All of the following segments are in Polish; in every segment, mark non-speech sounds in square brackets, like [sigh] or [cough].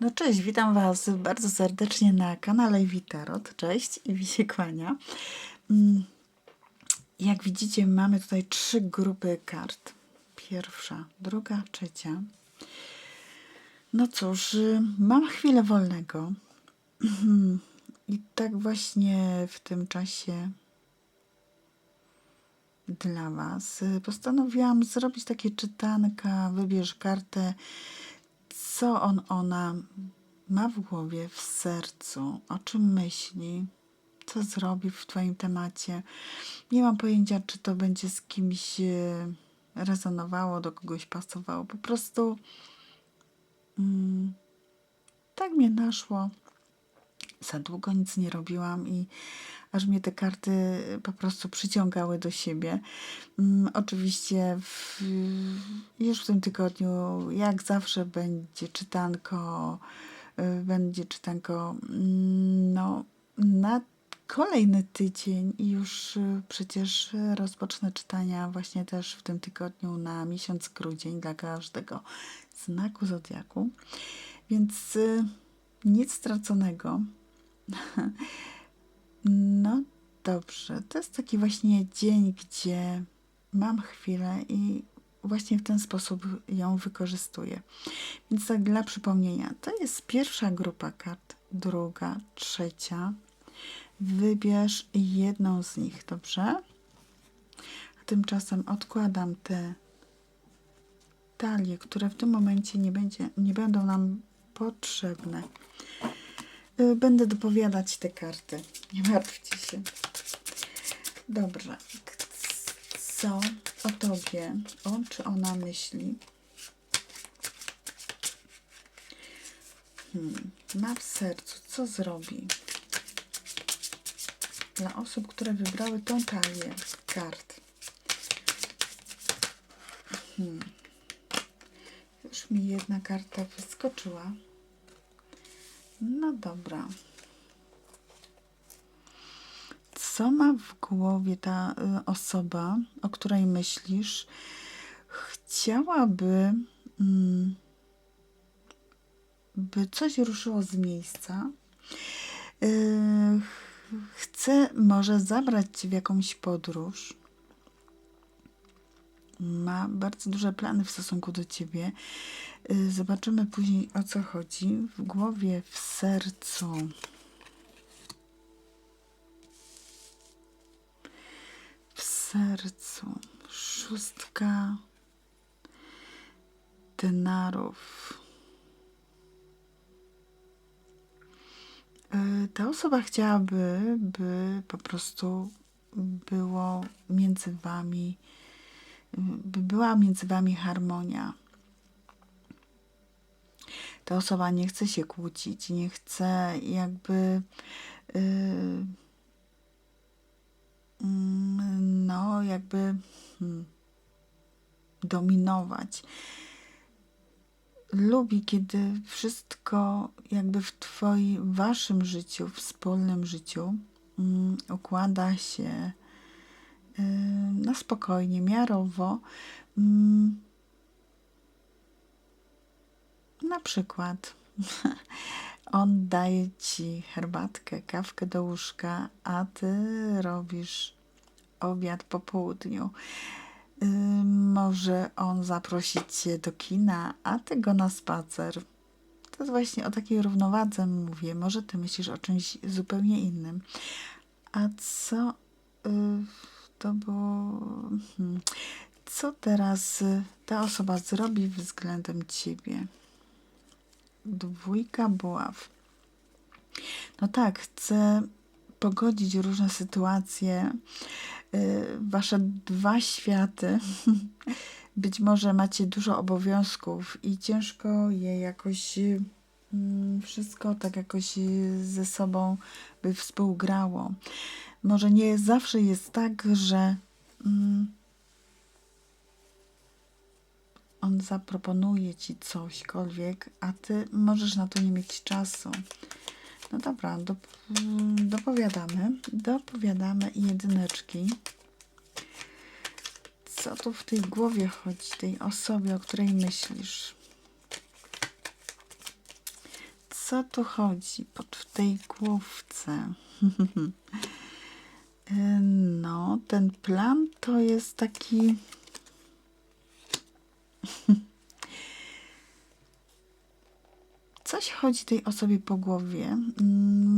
No cześć, witam Was bardzo serdecznie na kanale Witarot. Cześć i się kłania. Mm, Jak widzicie, mamy tutaj trzy grupy kart. Pierwsza, druga, trzecia. No cóż, y, mam chwilę wolnego. [clears throat] I tak właśnie w tym czasie dla Was postanowiłam zrobić takie czytanka. Wybierz kartę co on, ona ma w głowie, w sercu, o czym myśli, co zrobi w Twoim temacie. Nie mam pojęcia, czy to będzie z kimś e, rezonowało, do kogoś pasowało. Po prostu mm, tak mnie naszło. Za długo nic nie robiłam i aż mnie te karty po prostu przyciągały do siebie. Mm, oczywiście w, już w tym tygodniu, jak zawsze, będzie czytanko, y, będzie czytanko mm, no, na kolejny tydzień i już y, przecież rozpocznę czytania właśnie też w tym tygodniu na miesiąc grudzień dla każdego znaku zodiaku. Więc y, nic straconego. [laughs] No dobrze, to jest taki właśnie dzień, gdzie mam chwilę i właśnie w ten sposób ją wykorzystuję. Więc tak dla przypomnienia, to jest pierwsza grupa kart, druga, trzecia. Wybierz jedną z nich, dobrze? A tymczasem odkładam te talie, które w tym momencie nie, będzie, nie będą nam potrzebne. Y, Będę dopowiadać te karty. Nie martwcie się. Dobrze. Co o tobie? On czy ona myśli? Hmm. Ma w sercu. Co zrobi? Dla osób, które wybrały tą talię kart. Hmm. Już mi jedna karta wyskoczyła. No dobra. Co ma w głowie ta y, osoba, o której myślisz? Chciałaby, mm, by coś ruszyło z miejsca. Y, chce może zabrać cię w jakąś podróż. Ma bardzo duże plany w stosunku do ciebie. Y, Zobaczymy później o co chodzi. W głowie, w sercu. W sercu. Szóstka denarów. Y, Ta osoba chciałaby, by po prostu było między wami, by była między wami harmonia ta osoba nie chce się kłócić, nie chce jakby yy, no jakby hmm, dominować. Lubi, kiedy wszystko jakby w twoim, waszym życiu, wspólnym życiu mm, układa się na spokojnie, miarowo. Mm, na przykład [laughs] on daje ci herbatkę, kawkę do łóżka, a ty robisz obiad po południu. Może on zaprosić cię do kina, a ty go na spacer. To jest właśnie o takiej równowadze mówię. Może ty myślisz o czymś zupełnie innym. A co yy, to było. Hmm. Co teraz y, ta osoba zrobi względem ciebie? Dwójka buław. No tak, chcę pogodzić różne sytuacje, y, wasze dwa światy. [laughs] Być może macie dużo obowiązków i ciężko je jakoś y, mm, wszystko tak jakoś ze sobą by współgrało. Może nie zawsze jest tak, że mm, on zaproponuje ci cośkolwiek, a ty możesz na to nie mieć czasu. No dobra, dop dopowiadamy. Dopowiadamy jedyneczki. Co tu w tej głowie chodzi, tej osobie, o której myślisz? co tu chodzi pod w tej główce? [laughs] No, ten plan to jest taki. [laughs] Coś chodzi tej osobie po głowie.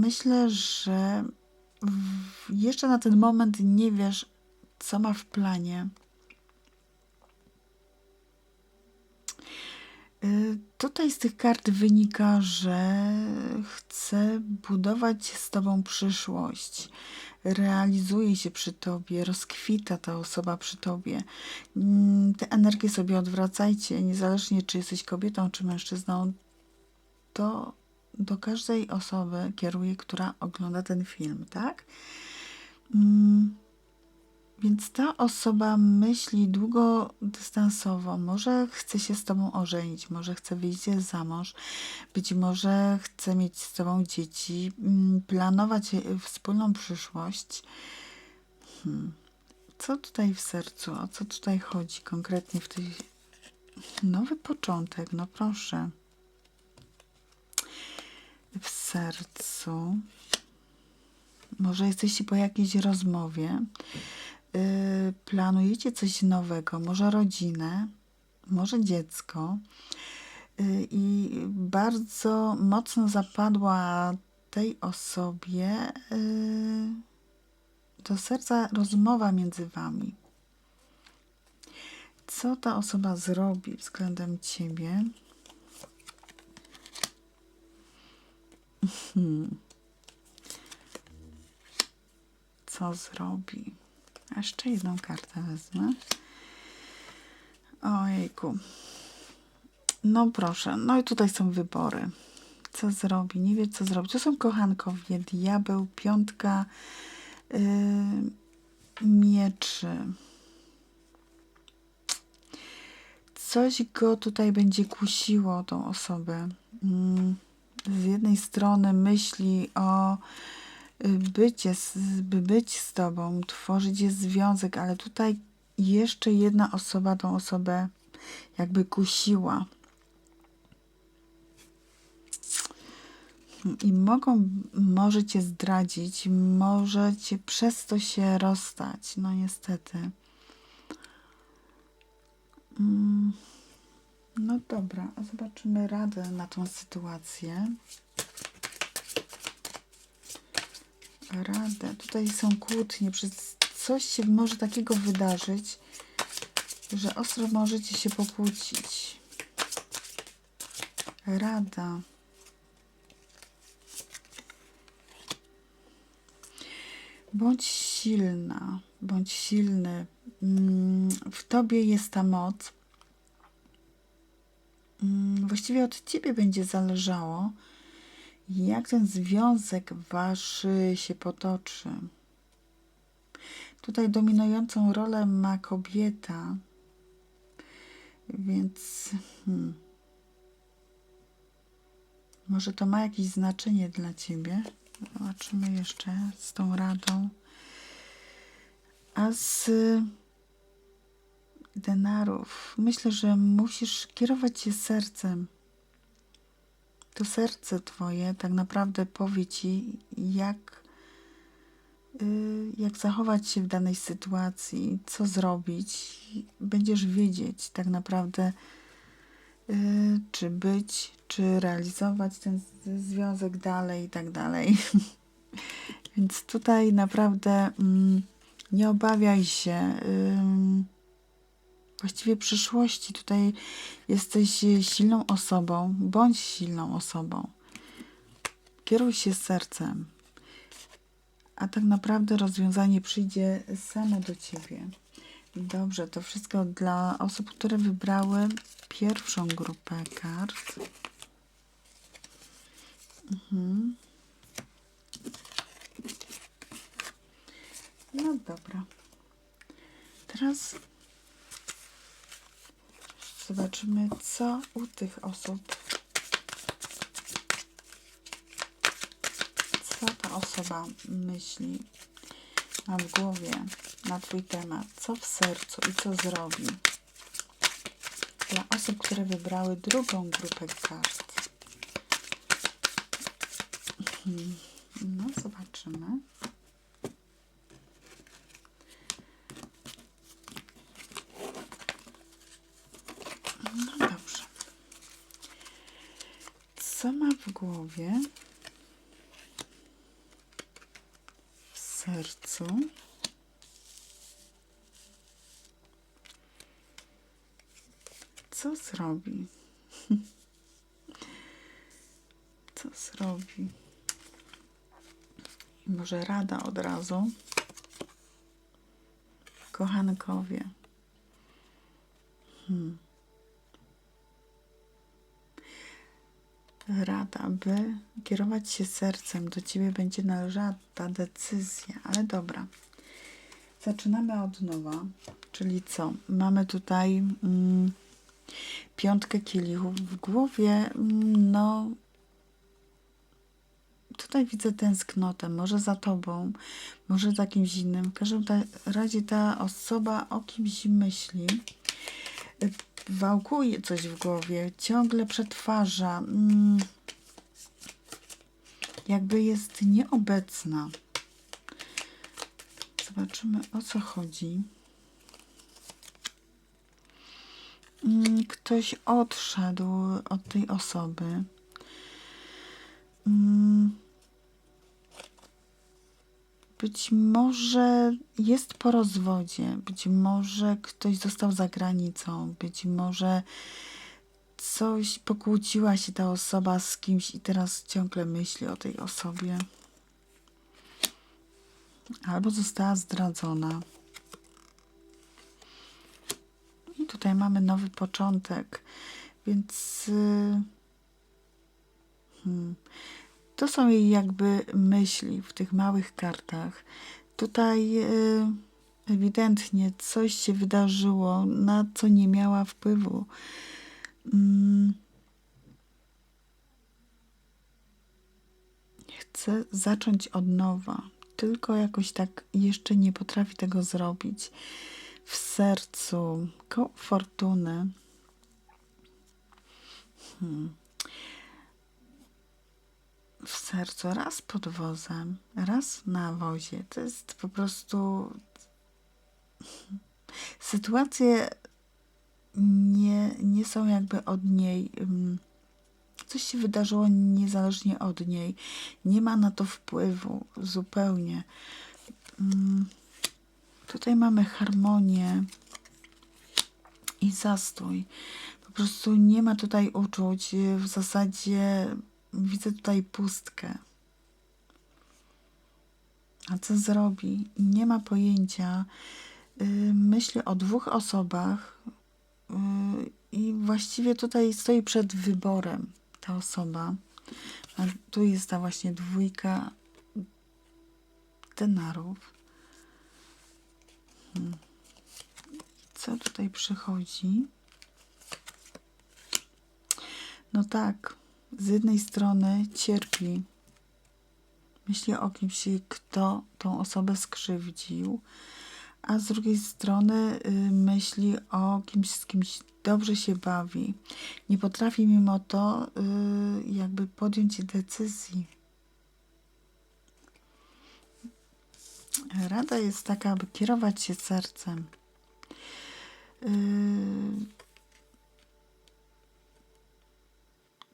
Myślę, że jeszcze na ten moment nie wiesz, co ma w planie. Y, Tutaj z tych kart wynika, że chce budować z tobą przyszłość. Realizuje się przy tobie, rozkwita ta osoba przy tobie. Mm, Te energie sobie odwracajcie, niezależnie czy jesteś kobietą, czy mężczyzną. To do każdej osoby kieruje, która ogląda ten film, tak? Więc ta osoba myśli długodystansowo. Może chce się z tobą ożenić, może chce wyjść za mąż, być może chce mieć z tobą dzieci, mm, planować wspólną przyszłość. Hmm. Co tutaj w sercu? O co tutaj chodzi konkretnie w tej. Nowy początek, no proszę. W sercu. Może jesteście po jakiejś rozmowie planujecie coś nowego, może rodzinę, może dziecko. Yy, I bardzo mocno zapadła tej osobie yy, do serca rozmowa między wami. Co ta osoba zrobi względem ciebie? Hmm. Co zrobi? Jeszcze jedną kartę wezmę. Ojejku. No proszę, no i tutaj są wybory. Co zrobi? Nie wie, co zrobi. To są kochankowie, diabeł, piątka yy, mieczy. Coś go tutaj będzie kusiło, tą osobę. Mm, Z jednej strony myśli o bycie, by być z tobą, tworzyć jest związek, ale tutaj jeszcze jedna osoba tą osobę jakby kusiła. I mogą, może cię zdradzić, może cię przez to się rozstać. No niestety. Mm, No dobra, zobaczymy radę na tą sytuację. Radę. Tutaj są kłótnie. Przez coś się może takiego wydarzyć, że ostro możecie się pokłócić. Rada. Bądź silna, bądź silny. Mm, W tobie jest ta moc. Mm, Właściwie od ciebie będzie zależało, jak ten związek wasz się potoczy. Tutaj dominującą rolę ma kobieta, więc hmm, może to ma jakieś znaczenie dla ciebie. Zobaczymy jeszcze z tą radą. A z denarów myślę, że musisz kierować się sercem. To serce twoje tak naprawdę powie ci, jak, y, jak zachować się w danej sytuacji, co zrobić. Będziesz wiedzieć tak naprawdę, y, czy być, czy realizować ten związek dalej i tak dalej. [laughs] Więc tutaj naprawdę mm, nie obawiaj się. Właściwie przyszłości. Tutaj jesteś e, silną osobą, bądź silną osobą. Kieruj się sercem, a tak naprawdę rozwiązanie przyjdzie samo do ciebie. Dobrze, to wszystko dla osób, które wybrały pierwszą grupę kart. Mhm. No dobra. Teraz Zobaczymy, co u tych osób. Co ta osoba myśli, ma w głowie na Twój temat, co w sercu i co zrobi. Dla osób, które wybrały drugą grupę kart. No, zobaczymy. No dobrze. Co ma w głowie? W sercu? Co zrobi? [laughs] Co zrobi? Może rada od razu. Kochankowie. Hmm. Rada, by kierować się sercem. Do ciebie będzie należała ta decyzja, ale dobra. Zaczynamy od nowa. Czyli co? Mamy tutaj mm, piątkę kielichów w głowie. mm, No, tutaj widzę tęsknotę, może za tobą, może za kimś innym. W każdym razie ta osoba o kimś myśli, wałkuje coś w głowie, ciągle przetwarza, mm, jakby jest nieobecna. Zobaczymy o co chodzi. Mm, Ktoś odszedł od tej osoby. Mm, Być może jest po rozwodzie, być może ktoś został za granicą, być może coś pokłóciła się ta osoba z kimś i teraz ciągle myśli o tej osobie. Albo została zdradzona. I tutaj mamy nowy początek, więc y, hmm, to są jej jakby myśli w tych małych kartach. Tutaj y, ewidentnie coś się wydarzyło, na co nie miała wpływu. Mm. Chce zacząć od nowa, tylko jakoś tak jeszcze nie potrafi tego zrobić. W sercu, koło fortuny. Hmm. W sercu, raz pod wozem, raz na wozie. To jest po prostu. [laughs] Sytuacje nie, nie są jakby od niej. Coś się wydarzyło niezależnie od niej. Nie ma na to wpływu zupełnie. Mm, Tutaj mamy harmonię i zastój. Po prostu nie ma tutaj uczuć. W zasadzie widzę tutaj pustkę. A co zrobi? Nie ma pojęcia. Y, Myśli o dwóch osobach y, i właściwie tutaj stoi przed wyborem ta osoba. A tu jest ta właśnie dwójka denarów. Hmm. Co tutaj przychodzi? No tak, z jednej strony cierpi. Myśli o kimś, kto tą osobę skrzywdził, a z drugiej strony y, myśli o kimś, z kimś dobrze się bawi. Nie potrafi mimo to y, jakby podjąć decyzji. Rada jest taka, aby kierować się sercem.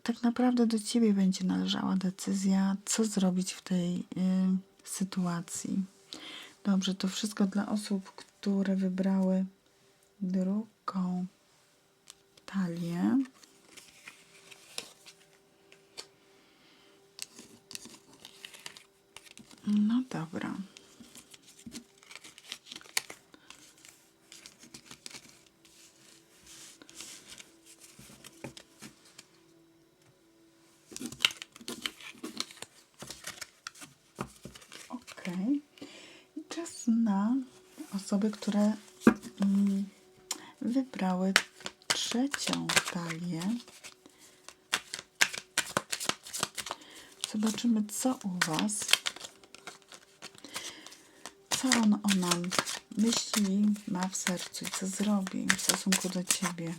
Tak naprawdę do ciebie będzie należała decyzja, co zrobić w tej yy, sytuacji. Dobrze, to wszystko dla osób, które wybrały drugą talię. No dobra. Ok. I czas na osoby, które mm, wybrały trzecią talię. Zobaczymy, co u Was. Co on, ona myśli, ma w sercu i co zrobi w stosunku do Ciebie.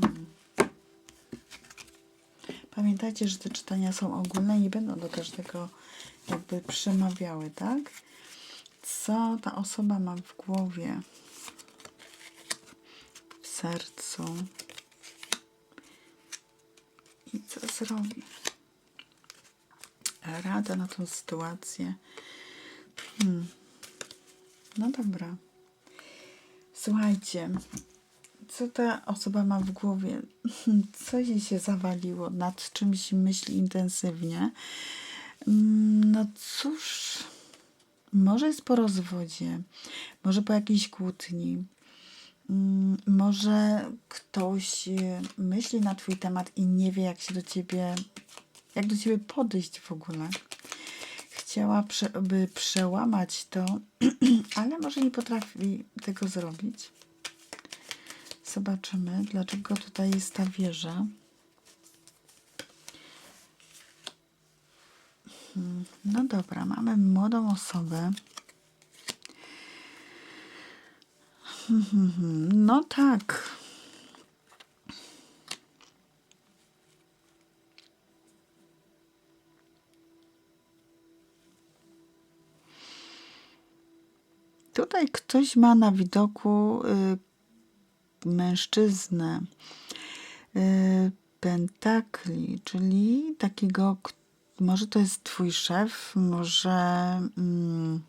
Hmm. Pamiętajcie, że te czytania są ogólne, nie będą do każdego jakby przemawiały, tak? Co ta osoba ma w głowie, w sercu i co zrobi? Rada na tą sytuację. Hmm. No dobra. Słuchajcie, co ta osoba ma w głowie? [laughs] Co jej się zawaliło? Nad czymś myśli intensywnie? Mm, No cóż, może jest po rozwodzie, może po jakiejś kłótni, Mm, może ktoś e, myśli na Twój temat i nie wie, jak się do Ciebie, jak do Ciebie podejść w ogóle. Chciała, prze, by przełamać to, [clears throat] ale może nie potrafi tego zrobić. Zobaczymy, dlaczego tutaj jest ta wieża. No dobra, mamy młodą osobę. No tak. Tutaj ktoś ma na widoku y, mężczyznę y, pentakli, czyli takiego, może to jest twój szef, może, mm,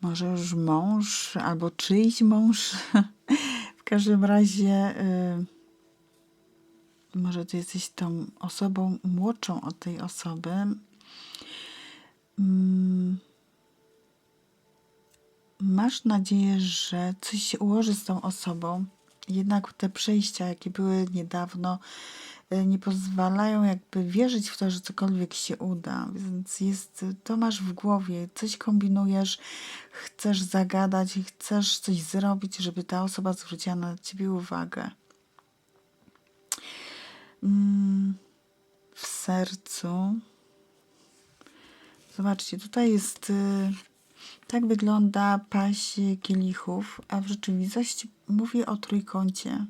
może już mąż, albo czyjś mąż. [laughs] w każdym razie, y, może ty jesteś tą osobą młodszą od tej osoby. Mm, masz nadzieję, że coś się ułoży z tą osobą. Jednak te przejścia, jakie były niedawno, nie pozwalają jakby wierzyć w to, że cokolwiek się uda. Więc jest, to masz w głowie, coś kombinujesz, chcesz zagadać chcesz coś zrobić, żeby ta osoba zwróciła na ciebie uwagę. Mm, w sercu. Zobaczcie, tutaj jest. y, Tak wygląda paść kielichów, a w rzeczywistości mówi o trójkącie.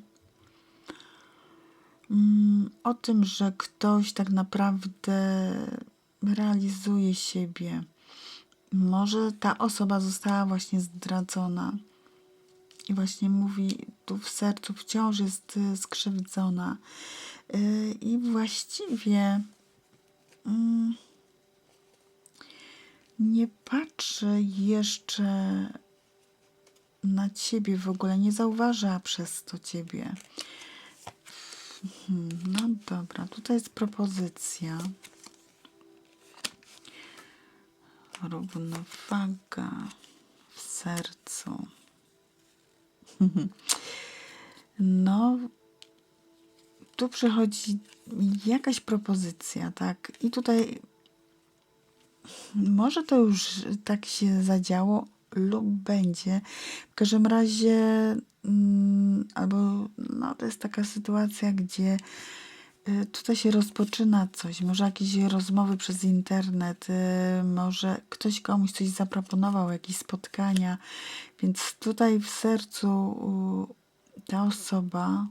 Mm, O tym, że ktoś tak naprawdę realizuje siebie. Może ta osoba została właśnie zdradzona i właśnie mówi tu w sercu wciąż jest y, skrzywdzona. Y, I właściwie mm, nie patrzy jeszcze na ciebie w ogóle, nie zauważa przez to ciebie. Hmm, No dobra, tutaj jest propozycja. Równowaga w sercu. [laughs] No, tu przychodzi jakaś propozycja, tak? I tutaj może to już tak się zadziało lub będzie. W każdym razie, mm, albo no, to jest taka sytuacja, gdzie y, tutaj się rozpoczyna coś, może jakieś rozmowy przez internet, y, może ktoś komuś coś zaproponował, jakieś spotkania, więc tutaj w sercu y, ta osoba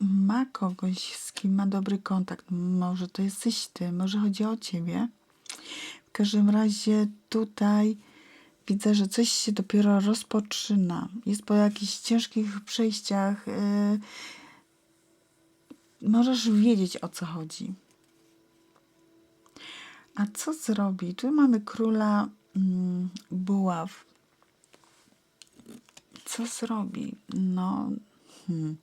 ma kogoś, z kim ma dobry kontakt. Może to jesteś ty, może chodzi o ciebie. W każdym razie tutaj widzę, że coś się dopiero rozpoczyna. Jest po jakichś ciężkich przejściach. Yy, możesz wiedzieć o co chodzi. A co zrobi? Tu mamy króla mm, buław. Co zrobi? No, hmm.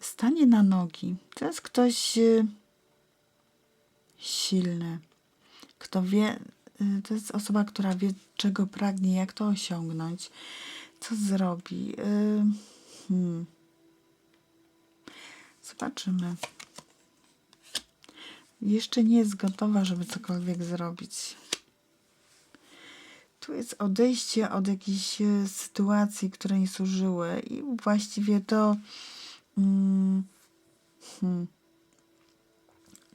stanie na nogi. To jest ktoś y, silny, kto wie, y, to jest osoba, która wie, czego pragnie, jak to osiągnąć, co zrobi. Y, Hmm. Zobaczymy. Jeszcze nie jest gotowa, żeby cokolwiek zrobić. Tu jest odejście od jakichś e, sytuacji, które nie służyły i właściwie to mm, hmm,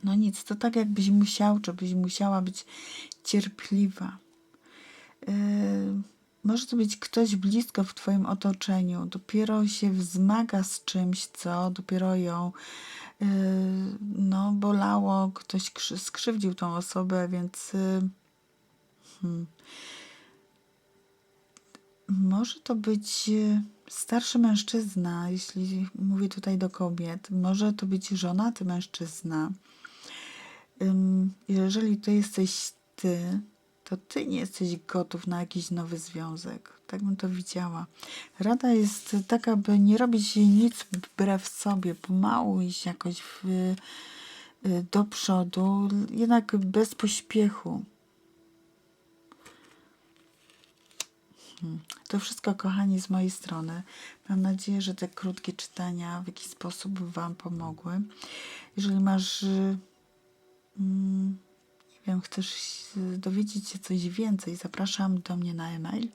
no nic, to tak jakbyś musiał, czy byś musiała być cierpliwa. Yy, może to być ktoś blisko w Twoim otoczeniu, dopiero się wzmaga z czymś, co dopiero ją yy, no, bolało, ktoś krzy- skrzywdził tą osobę, więc yy, hmm. może to być yy, starszy mężczyzna, jeśli mówię tutaj do kobiet, może to być żonaty mężczyzna. Jeżeli to jesteś ty, to ty nie jesteś gotów na jakiś nowy związek. Tak bym to widziała. Rada jest taka, by nie robić nic wbrew sobie, pomału iść jakoś w, y, do przodu, jednak bez pośpiechu. Hmm. To wszystko, kochani, z mojej strony. Mam nadzieję, że te krótkie czytania w jakiś sposób Wam pomogły. Jeżeli masz y, nie wiem, chcesz dowiedzieć się coś więcej, zapraszam do mnie na e-mail,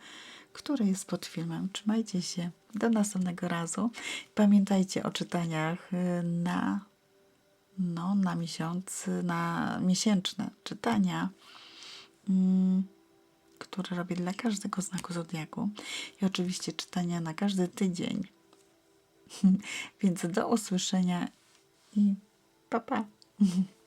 który jest pod filmem. Trzymajcie się. Do następnego razu. Pamiętajcie o czytaniach y, na, no, na miesiąc, na miesięczne czytania, mm, które robię dla każdego znaku zodiaku i oczywiście czytania na każdy tydzień. [laughs] Więc do usłyszenia i pa pa. [laughs]